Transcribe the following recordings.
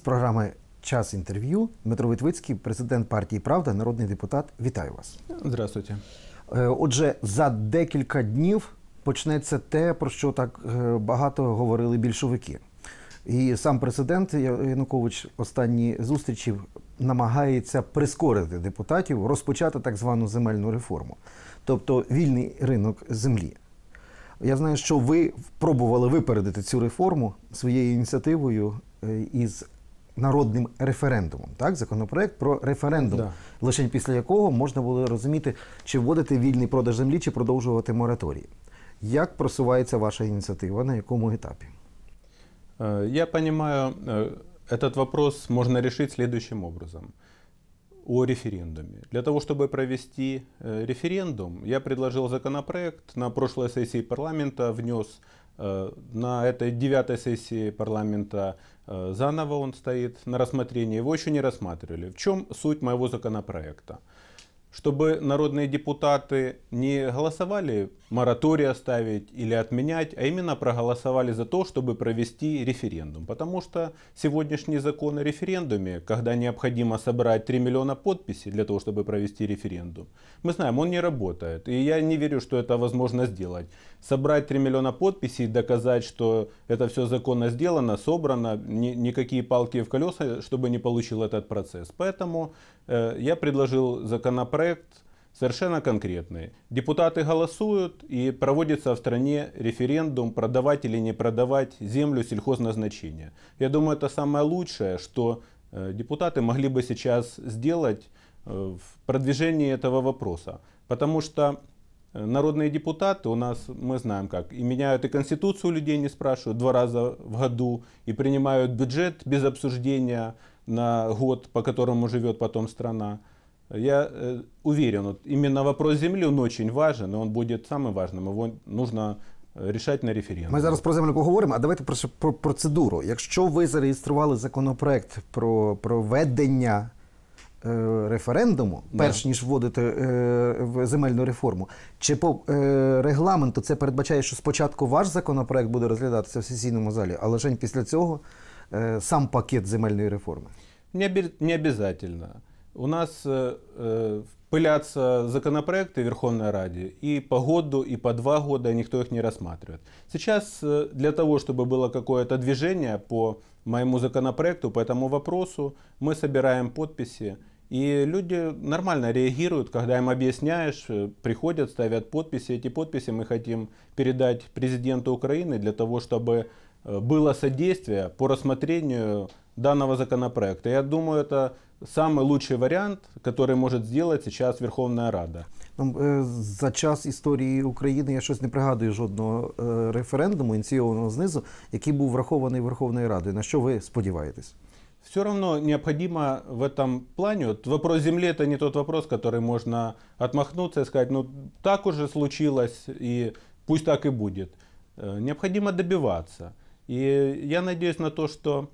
Гість програми Час інтерв'ю Дмитро Витвицький, президент партії Правда, народний депутат. Вітаю вас. Здравствуйте. Е, Отже, за декілька днів почнеться те, про що так е, багато говорили більшовики. І сам президент Янукович останні зустрічі намагається прискорити депутатів, розпочати так звану земельну реформу, тобто вільний ринок землі. Я знаю, що ви пробували випередити цю реформу своєю ініціативою е, із народним референдумом. Так, законопроект про референдум, Да. лише після якого можна було розуміти, чи вводити вільний продаж землі, чи продовжувати мораторій. Як просувається ваша ініціатива? На якому етапі? Э, Я понимаю, э, этот вопрос можно решить следующим образом. О референдуме. Для того, чтобы провести э, референдум, я предложил законопроект на прошлой сессии парламента, внес э, на этой девятой сессии парламента э, заново он стоит на рассмотрении. Его еще не рассматривали. В чем суть моего законопроекта? чтобы народные депутаты не голосовали мораторий оставить или отменять, а именно проголосовали за то, чтобы провести референдум. Потому что сегодняшний закон о референдуме, когда необходимо собрать 3 миллиона подписей для того, чтобы провести референдум, мы знаем, он не работает. И я не верю, что это возможно сделать. Собрать 3 миллиона подписей, доказать, что это все законно сделано, собрано, ни- никакие палки в колеса, чтобы не получил этот процесс. Поэтому э, я предложил законопроект совершенно конкретный. Депутаты голосуют и проводится в стране референдум, продавать или не продавать землю сельхозназначения. Я думаю, это самое лучшее, что э, депутаты могли бы сейчас сделать э, в продвижении этого вопроса. Потому что народные депутаты у нас, мы знаем как, и меняют и конституцию у людей не спрашивают два раза в году, и принимают бюджет без обсуждения на год, по которому живет потом страна. Я э, уверен, вот именно вопрос земли, он очень важен, и он будет самым важным. Его нужно э, решать на референдуме. Ми зараз про землю поговоримо, а давайте про, про процедуру. Якщо ви зареєстрували законопроект про проведення е, референдуму, Да. перш ніж вводити е, в земельну реформу, чи по е, регламенту це передбачає, що спочатку ваш законопроект буде розглядатися в сесійному залі, а лише після цього е, сам пакет земельної реформи? Не, оби- не обязательно. У нас э, э, пылятся законопроекты в Верховной Раде и по году, и по два года никто их не рассматривает. Сейчас э, для того, чтобы было какое-то движение по моему законопроекту, по этому вопросу, мы собираем подписи. И люди нормально реагируют, когда им объясняешь, э, приходят, ставят подписи. Эти подписи мы хотим передать президенту Украины для того, чтобы э, было содействие по рассмотрению данного законопроекта. Я думаю, это самый лучший вариант, который может сделать сейчас Верховная Рада. Ну, е, за час історії України я щось не пригадую жодного е, референдуму, ініційованого знизу, який був врахований Верховною Радою. На що ви сподіваєтесь? Все равно необходимо в этом плане, вот вопрос земли это не тот вопрос, который можно отмахнуться и сказать, ну так уже случилось и пусть так и будет. Э, Необходимо добиваться. И я надеюсь на то, что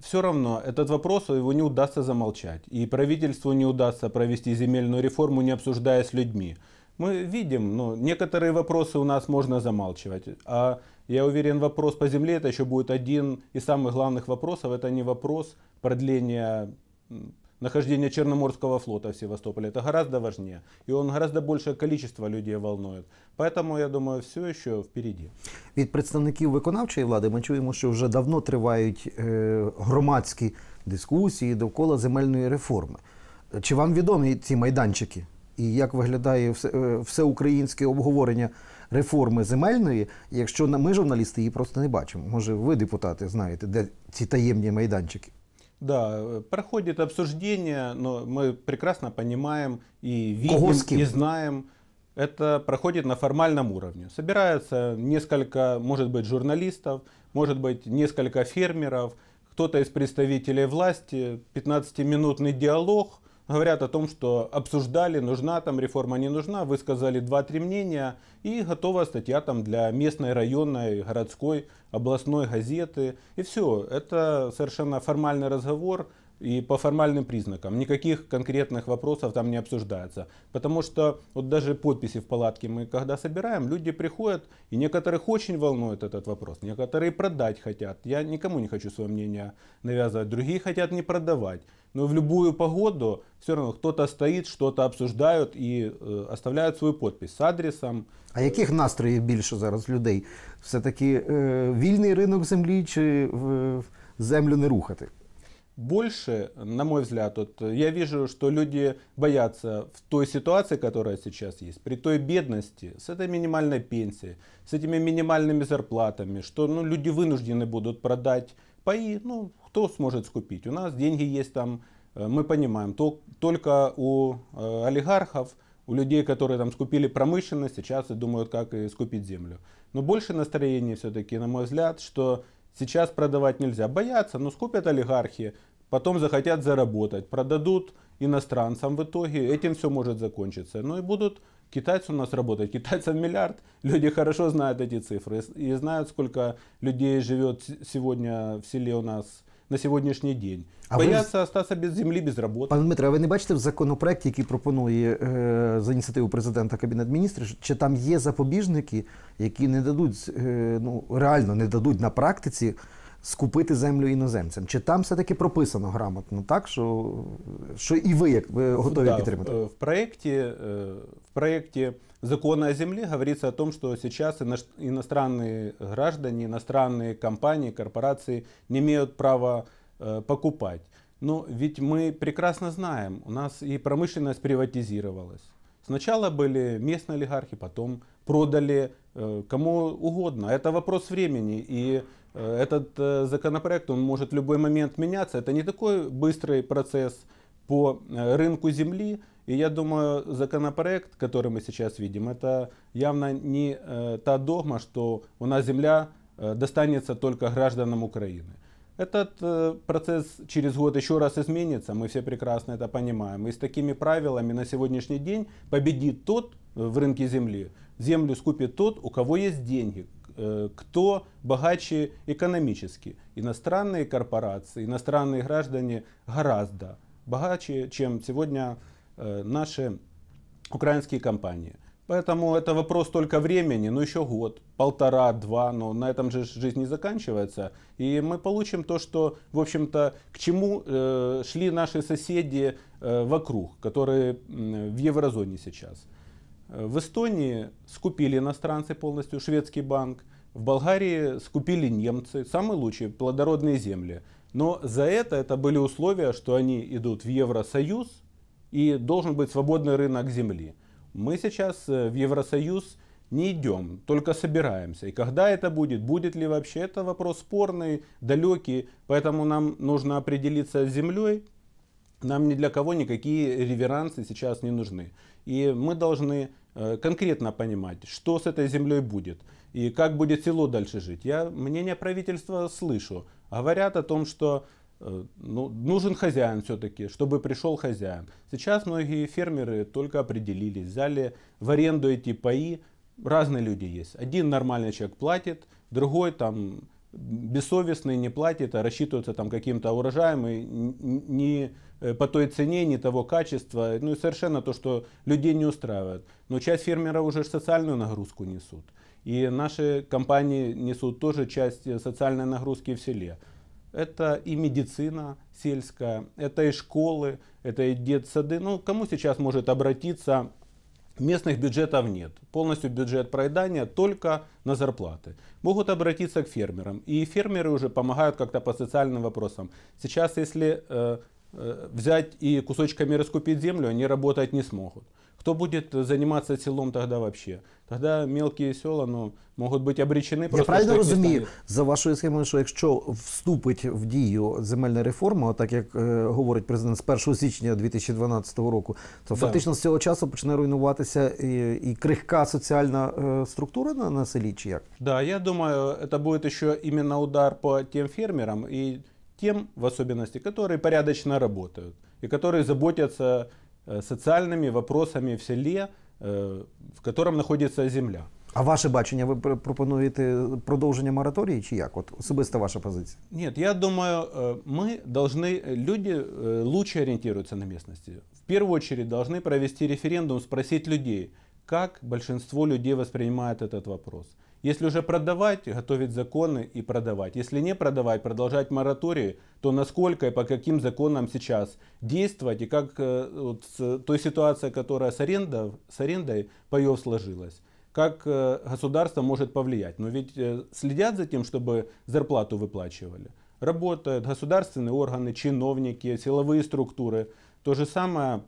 все равно этот вопрос его не удастся замолчать. И правительству не удастся провести земельную реформу, не обсуждая с людьми. Мы видим, ну, некоторые вопросы у нас можно замалчивать. А я уверен, вопрос по земле это еще будет один из самых главных вопросов. Это не вопрос продления м, нахождения Черноморского флота в Севастополе. Это гораздо важнее. И он гораздо большее количество людей волнует. Поэтому, я думаю, все еще впереди. Від представників виконавчої влади ми чуємо, що вже давно тривають е, громадські дискусії довкола земельної реформи. Чи вам відомі ці майданчики? І як виглядає все, е, всеукраїнське обговорення реформи земельної, якщо на- ми, журналісти, її просто не бачимо? Може, ви, депутати, знаєте, де ці таємні майданчики? Да, э, проходит обсуждение, но мы прекрасно понимаем и Кого видим, с кем? и знаем. Это проходит на формальном уровне. Собирается несколько, может быть, журналистов, может быть, несколько фермеров, кто-то из представителей власти, 15-минутный диалог, говорят о том, что обсуждали, нужна там реформа, не нужна, высказали 2-3 мнения, и готова статья там для местной, районной, городской, областной газеты. И все, это совершенно формальный разговор, и по формальным признакам. Никаких конкретных вопросов там не обсуждается. Потому что вот даже подписи в палатке мы когда собираем, люди приходят, и некоторых очень волнует этот вопрос. Некоторые продать хотят. Я никому не хочу свое мнение навязывать. Другие хотят не продавать. Но в любую погоду все равно кто-то стоит, что-то обсуждают и э, оставляют свою подпись с адресом. А яких настроїв більше зараз людей? Все-таки е, вільний ринок землі чи в, землю не рухати? Больше, на мой взгляд, вот, э, я вижу, что люди боятся в той ситуации, которая сейчас есть, при той бедности, с этой минимальной пенсией, с этими минимальными зарплатами, что ну, люди вынуждены будут продать паи, ну, кто сможет скупить? У нас деньги есть там, э, мы понимаем, то, только у э, олигархов, у людей, которые там скупили промышленность, сейчас и думают, как скупить землю. Но больше настроение все-таки, на мой взгляд, что сейчас продавать нельзя. Боятся, но скупят олигархи, потом захотят заработать, продадут иностранцам в итоге, этим все может закончиться. Ну и будут китайцы у нас работать, китайцев миллиард, люди хорошо знают эти цифры и знают, сколько людей живет сегодня в селе у нас на сьогоднішній день. А ви Бояться остатися без землі, без роботи. Пане Дмитре, а ви не бачите в законопроекті, який пропонує е, за ініціативу президента Кабінет міністрів, чи там є запобіжники, які не дадуть, е, ну реально не дадуть на практиці скупити землю іноземцям? Чи там все-таки прописано грамотно, так що, що і ви як ви готові Да, підтримати? В, в проекте, э, в проекте закона о земле говорится о том, что сейчас ино- иностранные граждане, иностранные компании, корпорации не имеют права э, покупать. Но ведь мы прекрасно знаем, у нас и промышленность приватизировалась. Сначала были местные олигархи, потом продали э, кому угодно. Это вопрос времени. И э, этот э, законопроект, он может в любой момент меняться. Это не такой быстрый процесс по э, рынку земли. И я думаю, законопроект, который мы сейчас видим, это явно не э, та догма, что у нас земля э, достанется только гражданам Украины. Этот э, процесс через год еще раз изменится, мы все прекрасно это понимаем. И с такими правилами на сегодняшний день победит тот э, в рынке земли, землю скупит тот, у кого есть деньги, э, кто богаче экономически. Иностранные корпорации, иностранные граждане гораздо богаче, чем сегодня э, наши украинские компании. Поэтому это вопрос только времени, ну еще год, полтора, два, но на этом же жизнь не заканчивается. И мы получим то, что, в общем-то, к чему э, шли наши соседи э, вокруг, которые м, в еврозоне сейчас. Э, В Эстонии скупили иностранцы полностью шведский банк, в Болгарии скупили немцы, самые лучшие плодородные земли. Но за это это были условия, что они идут в Евросоюз и должен быть свободный рынок земли. Мы сейчас э, в Евросоюз не идем, только собираемся. И когда это будет, будет ли вообще, это вопрос спорный, далекий. Поэтому нам нужно определиться с землей. Нам ни для кого никакие реверансы сейчас не нужны. И мы должны конкретно понимать, что с этой землей будет и как будет село дальше жить. Я мнение правительства слышу. Говорят о том, что э, ну, нужен хозяин все-таки, чтобы пришел хозяин. Сейчас многие фермеры только определились, взяли в аренду эти паи. Разные люди есть. Один нормальный человек платит, другой там бессовестный не платит, а рассчитывается там каким-то урожаем и не э, по той цене, не того качества. Ну и совершенно то, что людей не устраивает. Но часть фермеров уже социальную нагрузку несут. И наши компании несут тоже часть э, социальной нагрузки в селе. Это и медицина сельская, это и школы, это и детсады. Ну, кому сейчас может обратиться Местных бюджетов нет. Полностью бюджет проедания только на зарплаты. Могут обратиться к фермерам. И фермеры уже помогают как-то по социальным вопросам. Сейчас, если э, э, взять и кусочками раскупить землю, они работать не смогут. Кто будет заниматься селом тогда вообще? Тогда мелкие села ну, могут быть обречены Я просто правильно что их не розумію станет. за вашою схемою, що якщо вступить в дію земельна реформа, так як е, говорить президент з 1 січня 2012 року, то Да. фактично з цього часу почне руйнуватися і, і крихка соціальна е, структура на, на селі, чи як? Да, я думаю, это будет еще именно удар по тем фермерам и тем, в особенности, которые порядочно работают и которые заботятся э, социальными вопросами в селе, э, в котором находится земля. А ваше бачення, ви пр- пропонуєте продовження мораторії чи як? От особиста ваша позиція? Нет, я думаю, э, мы должны, э, люди э, лучше ориентируются на местности. В первую очередь должны провести референдум, спросить людей, как большинство людей воспринимает этот вопрос. Если уже продавать, готовить законы и продавать. Если не продавать, продолжать мораторий, то насколько и по каким законам сейчас действовать и как э, вот с той ситуацией, которая с, аренда, с арендой паев сложилась, как э, государство может повлиять. Но ведь э, следят за тем, чтобы зарплату выплачивали. Работают государственные органы, чиновники, силовые структуры. То же самое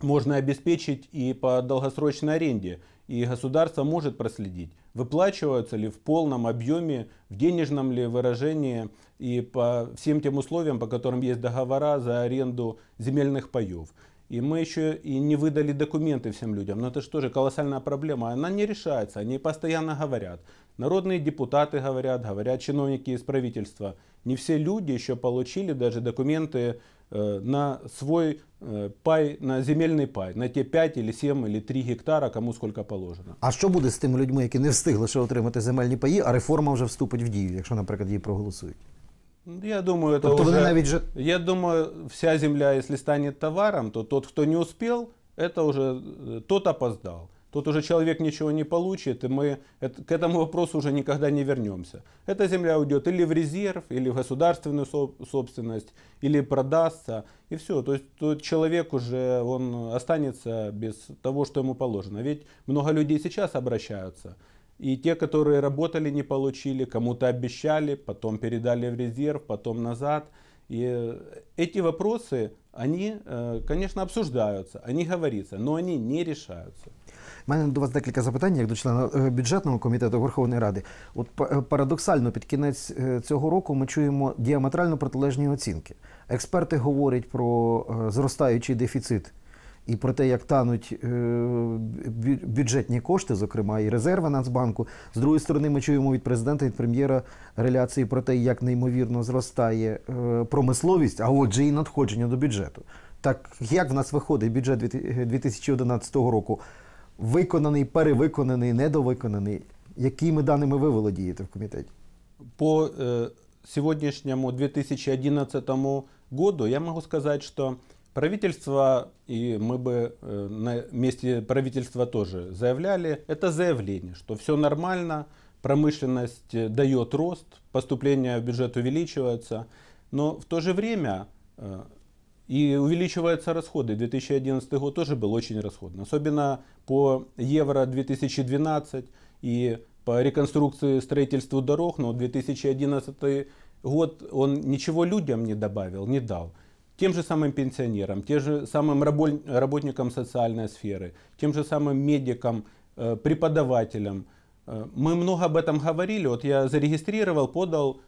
можно обеспечить и по долгосрочной аренде. И государство может проследить, выплачиваются ли в полном объеме, в денежном ли выражении и по всем тем условиям, по которым есть договора за аренду земельных паев. И мы еще и не выдали документы всем людям. Но это же тоже колоссальная проблема. Она не решается. Они постоянно говорят. Народные депутаты говорят, говорят чиновники из правительства. Не все люди еще получили даже документы на свой э, пай, на земельный пай, на те 5 или 7 или 3 гектара, кому сколько положено. А що буде з тими людьми, які не встигли ще отримати земельні паї, а реформа вже вступить в дію, якщо, наприклад, її проголосують? Я думаю, это Тобто вони уже... навіть же Я думаю, вся земля, если станет товаром, то тот, кто не успел, это уже э, тот опоздал. Тот уже человек ничего не получит, и мы к этому вопросу уже никогда не вернемся. Эта земля уйдет или в резерв, или в государственную соб- собственность, или продастся, и все. То есть тот человек уже он останется без того, что ему положено. Ведь много людей сейчас обращаются. И те, которые работали, не получили, кому-то обещали, потом передали в резерв, потом назад. И э, эти вопросы, они, э, конечно, обсуждаются, они говорится, но они не решаются. У мене до вас декілька запитань, як до члена е, бюджетного комітету Верховної Ради. От е, парадоксально, під кінець е, цього року ми чуємо діаметрально протилежні оцінки. Експерти говорять про зростаючий дефіцит і про те, як тануть бюджетні кошти, зокрема і резерви Нацбанку. З другої сторони, ми чуємо від президента, від прем'єра реляції про те, як неймовірно зростає промисловість, а отже, і надходження до бюджету. Так як в нас виходить бюджет 2011 року? Виконаний, перевиконаний, недовиконаний. Якими даними ви володієте в комітеті? По э, сегодняшнему 2011 году я могу сказать, что правительство, и мы бы э, на месте правительства тоже заявляли, это заявление, что все нормально, промышленность э, дает рост, поступления в бюджет увеличиваются, но в то же время э, и увеличиваются расходы. 2011 год тоже был очень расходный. Особенно по Евро 2012 и по реконструкции строительству дорог. Но 2011 год он ничего людям не добавил, не дал. Тем же самым пенсионерам, тем же самым работникам социальной сферы, тем же самым медикам, преподавателям. Мы много об этом говорили. Вот я зарегистрировал, подал,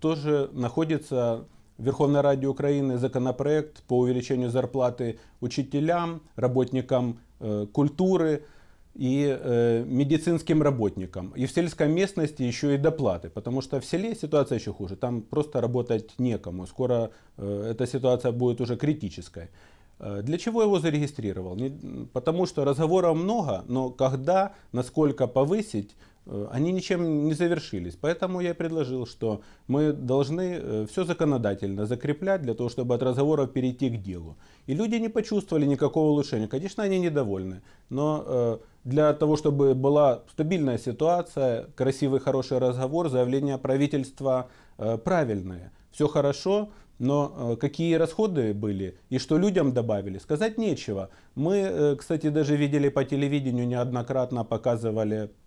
тоже находится в Верховной Раде Украины законопроект по увеличению зарплаты учителям, работникам э, культуры и э, медицинским работникам. И в сельской местности еще и доплаты, потому что в селе ситуация еще хуже. Там просто работать некому. Скоро э, эта ситуация будет уже критической. Э, Для чего его зарегистрировал? Не- Потому что разговоров много, но когда, насколько повысить, они ничем не завершились. Поэтому я предложил, что мы должны все законодательно закреплять для того, чтобы от разговоров перейти к делу. И люди не почувствовали никакого улучшения. Конечно, они недовольны, но э, для того, чтобы была стабильная ситуация, красивый, хороший разговор, заявления правительства э, правильные. Все хорошо, но э, какие расходы были и что людям добавили, сказать нечего. Мы, э, кстати, даже видели по телевидению неоднократно показывали э, э,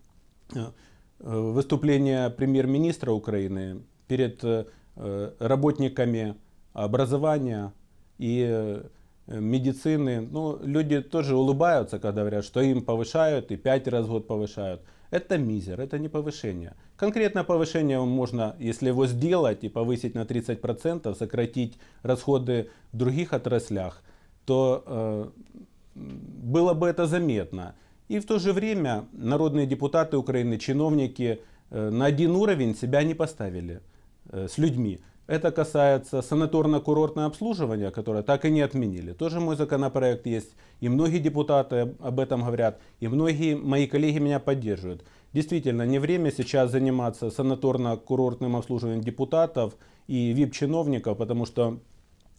выступление премьер-министра Украины перед э, э, работниками образования и э, медицины. Ну, люди тоже улыбаются, когда говорят, что им повышают и пять раз в год повышают. Это мизер, это не повышение. Конкретное повышение можно, если его сделать и повысить на 30%, сократить расходы в других отраслях, то э, было бы это заметно. И в то же время народные депутаты Украины, чиновники э, на один уровень себя не поставили э, с людьми. это касается санаторно-курортного обслуживания, которое так и не отменили. Тоже мой законопроект есть. И многие депутаты об этом говорят. И многие мои коллеги меня поддерживают. Действительно, не время сейчас заниматься санаторно-курортным обслуживанием депутатов и вип-чиновников, потому что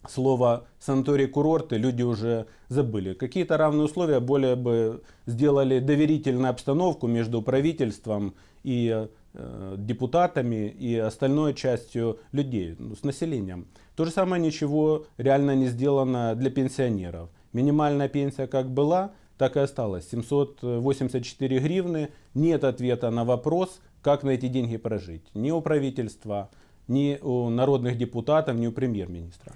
слово санаторий-курорты люди уже забыли. Какие-то равные условия более бы сделали доверительную обстановку между правительством и э, депутатами и остальной частью людей, ну, с населением. То же самое ничего реально не сделано для пенсионеров. Минимальная пенсия как была, так и осталась. 784 гривны. Нет ответа на вопрос, как на эти деньги прожить. Ни у правительства, ни у народных депутатов, ни у прем'єр-міністра.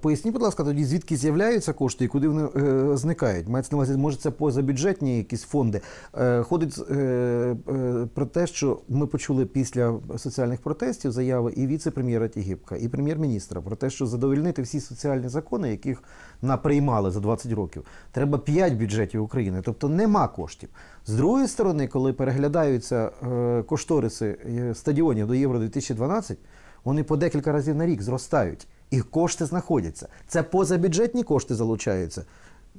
Поясніть, будь ласка, тоді звідки з'являються кошти і куди вони е, зникають? Мається на увазі, може це позабюджетні якісь фонди. Е, ходить е, е, про те, що ми почули після соціальних протестів заяви і віце-прем'єра Тігіпка, і прем'єр-міністра про те, що задовольнити всі соціальні закони, яких наприймали за 20 років, треба 5 бюджетів України, тобто нема коштів. З другої сторони, коли переглядаються е, кошториси е, стадіонів до Євро 2012, вони по декілька разів на рік зростають І кошти знаходяться. Це позабюджетні кошти залучаються.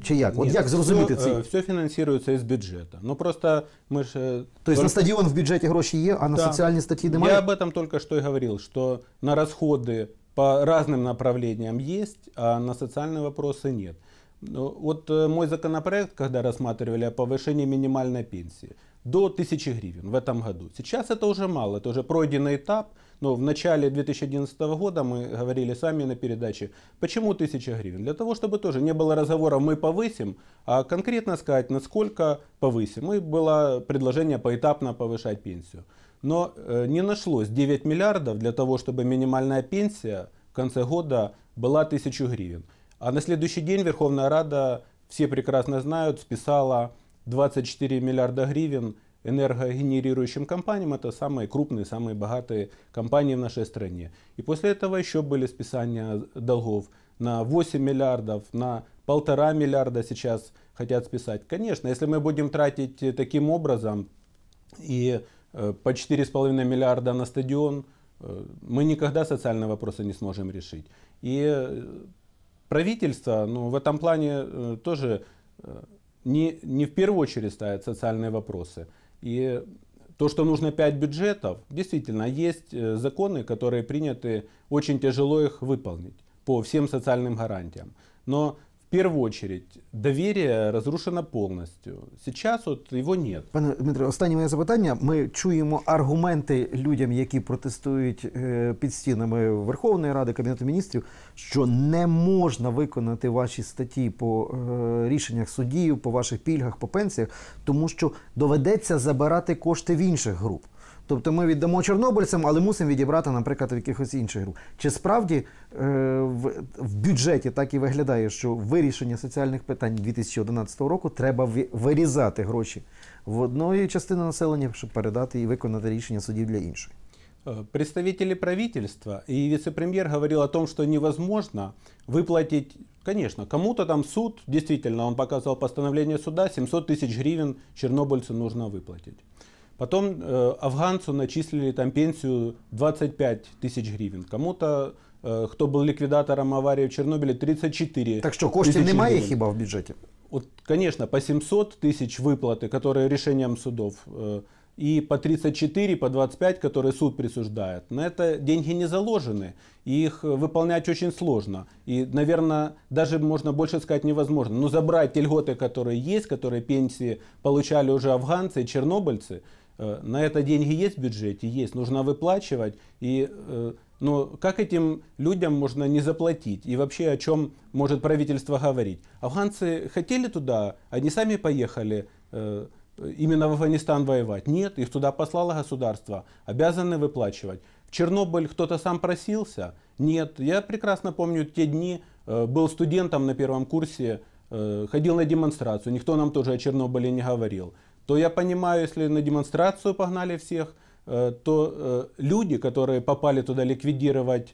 Чи як? От Нет, як зрозуміти все, цей? э, все финансируется из бюджета. Ну просто мы же... э, Тобто на только- стадіон в бюджеті гроші є, а на Да. соціальні статті Я немає. об этом только что и говорил, что на расходы по разным направлениям есть, а на социальные вопросы нет. Ну, Вот э, мой законопроект, когда рассматривали о повышении минимальной пенсии, до 1000 гривен в этом году. Сейчас это уже мало, это уже пройденный этап. Но в начале 2011 года мы говорили сами на передаче, почему 1000 гривен? Для того, чтобы тоже не было разговора мы повысим, а конкретно сказать, насколько повысим. И было предложение поэтапно повышать пенсию. Но э, не нашлось 9 миллиардов для того, чтобы минимальная пенсия в конце года была 1000 гривен. А на следующий день Верховная Рада, все прекрасно знают, списала 24 миллиарда гривен энергогенерирующим компаниям. Это самые крупные, самые богатые компании в нашей стране. И после этого еще были списания долгов на 8 миллиардов, на полтора миллиарда сейчас хотят списать. Конечно, если мы будем тратить э, таким образом и э, по 4,5 миллиарда на стадион, э, мы никогда социальные вопросы не сможем решить. И правительство ну, в этом плане тоже не, не в первую очередь ставит социальные вопросы. И то, что нужно 5 бюджетов, действительно, есть э, законы, которые приняты, очень тяжело их выполнить по всем социальным гарантиям. Но первую очередь доверие разрушено полностью. Сейчас вот его нет. Пане Дмитре, останнє моє запитання. Ми чуємо аргументи людям, які протестують е, під стінами Верховної Ради, Кабінету міністрів, що не можна виконати ваші статті по е, рішеннях судів, по ваших пільгах, по пенсіях, тому що доведеться забирати кошти в інших груп. Тобто ми віддамо чорнобильцям, але мусимо відібрати, наприклад, в якихось інших груп. Чи справді е, в, в бюджеті так і виглядає, що вирішення соціальних питань 2011 року треба ві- вирізати гроші в одної частини населення, щоб передати і виконати рішення судів для іншої? Э, Представители правительства и вице-премьер говорил о том, что невозможно выплатить, конечно, кому-то там суд, действительно, он показывал постановление суда, 700 тысяч гривен чернобыльцу нужно выплатить. Потом э, афганцу начислили там пенсию 25 тысяч гривен. Кому-то, э, кто был ликвидатором аварии в Чернобыле, 34 Так що коштів тисячі немає гривень. хіба в бюджеті? Вот, конечно, по 700 тысяч выплаты, которые решением судов, э, и по 34, по 25, которые суд присуждает, на это деньги не заложены, и их э, выполнять очень сложно. И, наверное, даже можно больше сказать невозможно. Но забрать те льготы, которые есть, которые пенсии получали уже афганцы и чернобыльцы, э, на это деньги есть в бюджете? Есть. Нужно выплачивать. И э, но как этим людям можно не заплатить? И вообще о чем может правительство говорить? Афганцы хотели туда, они сами поехали э, именно в Афганистан воевать. Нет, их туда послало государство, обязаны выплачивать. В Чернобыль кто-то сам просился? Нет. Я прекрасно помню те дни, э, был студентом на первом курсе, э, ходил на демонстрацию, никто нам тоже о Чернобыле не говорил. То я понимаю, если на демонстрацию погнали всех, э, то э, люди, которые попали туда ликвидировать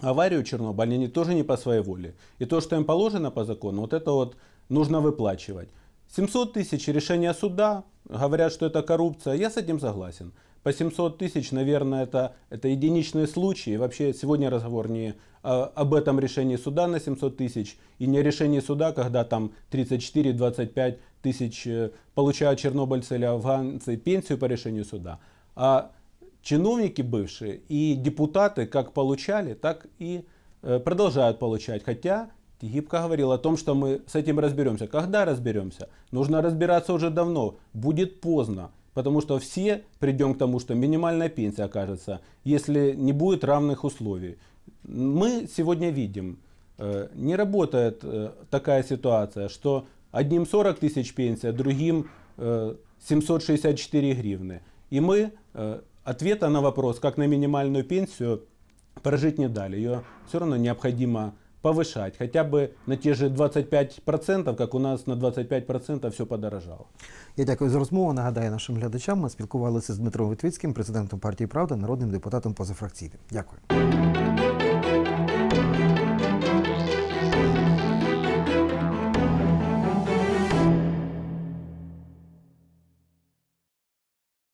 аварию Чернобыля, они тоже не по своей воле. И то, что им положено по закону, вот это вот нужно выплачивать. 700 тысяч решения суда, говорят, что это коррупция, я с этим согласен. По 700 тысяч, наверное, это, это единичные случаи. Вообще сегодня разговор не а, об этом решении суда на 700 тысяч и не о решении суда, когда там 34-25 тысяч э, получают чернобыльцы или афганцы пенсию по решению суда. А чиновники бывшие и депутаты как получали, так и э, продолжают получать. Хотя Гибко говорил о том, что мы с этим разберемся. Когда разберемся? Нужно разбираться уже давно. Будет поздно. Потому что все придем к тому, что минимальная пенсия окажется, если не будет равных условий. Мы сегодня видим, э, не работает э, такая ситуация, что одним 40 тысяч пенсия, другим э, 764 гривны. И мы э, ответа на вопрос, как на минимальную пенсию, прожить не дали. Ее все равно необходимо повышать хотя бы на те же 25%, как у нас на 25% все подорожало. Я дякую за розмову. Нагадаю нашим глядачам. Ми спілкувалися з Дмитром Витвицьким, президентом партії Правда, народним депутатом позафракційним. Дякую.